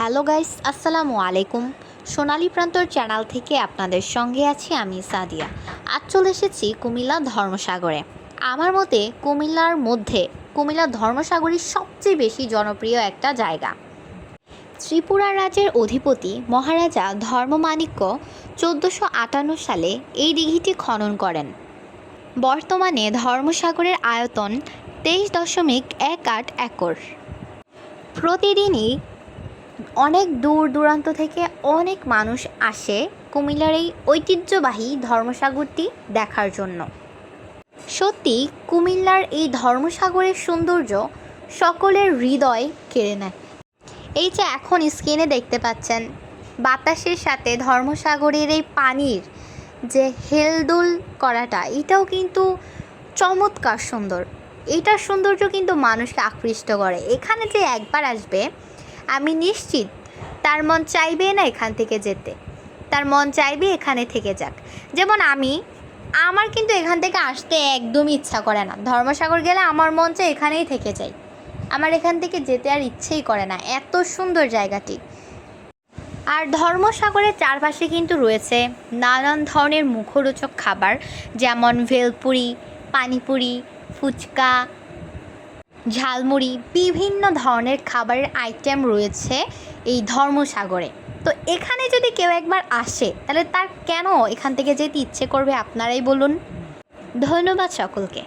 Hello guys, আসসালামু আলাইকুম। সোনালী প্রান্তর চ্যানেল থেকে আপনাদের সঙ্গে আছি আমি সাদিয়া। আজ চলে এসেছি কুমিল্লা ধর্মসাগরে। আমার মতে কুমিল্লার মধ্যে কুমিল্লা ধর্মসাগরই সবচেয়ে বেশি জনপ্রিয় একটা জায়গা। ত্রিপুরা রাজ্যের অধিপতি মহারাজা ধর্মমাণিক্য চোদ্দোশো আটান্ন সালে এই দিঘিটি খনন করেন। বর্তমানে ধর্মসাগরের আয়তন তেইশ দশমিক এক আট একর। প্রতিদিনই অনেক দূর দূরান্ত থেকে অনেক মানুষ আসে কুমিল্লার এই ঐতিহ্যবাহী ধর্মসাগরটি দেখার জন্য। সত্যি, কুমিল্লার এই ধর্মসাগরের সৌন্দর্য সকলের হৃদয় কেড়ে নেয়। এই যে এখন স্ক্রিনে দেখতে পাচ্ছেন, বাতাসের সাথে ধর্মসাগরের এই পানির যে হেলদোল করাটা, এটাও কিন্তু চমৎকার সুন্দর। এটার সৌন্দর্য কিন্তু মানুষকে আকৃষ্ট করে। এখানে যে একবার আসবে আমি নিশ্চিত, তার মন চাইবে না এখান থেকে যেতে। তার মন চাইবে এখানে থেকে যাক। যেমন আমি, আমার কিন্তু এখান থেকে আসতে একদমই ইচ্ছা করে না। ধর্মসাগর গেলে আমার মন চায় এখানেই থেকে যাই। আমার এখান থেকে যেতে আর ইচ্ছেই করে না, এত সুন্দর জায়গাটি। আর ধর্মসাগরের চারপাশে কিন্তু রয়েছে নানান ধরনের মুখরোচক খাবার, যেমন ভেলপুরি, পানিপুরি, ফুচকা ঝালমুড়ি, বিভিন্ন ধরনের খাবারের আইটেম রয়েছে এই ধর্মসাগরে। তো এখানে যদি কেউ একবার আসে, তাহলে তার কেন এখান থেকে যেতে ইচ্ছে করবে, আপনারাই বলুন। ধন্যবাদ সকলকে।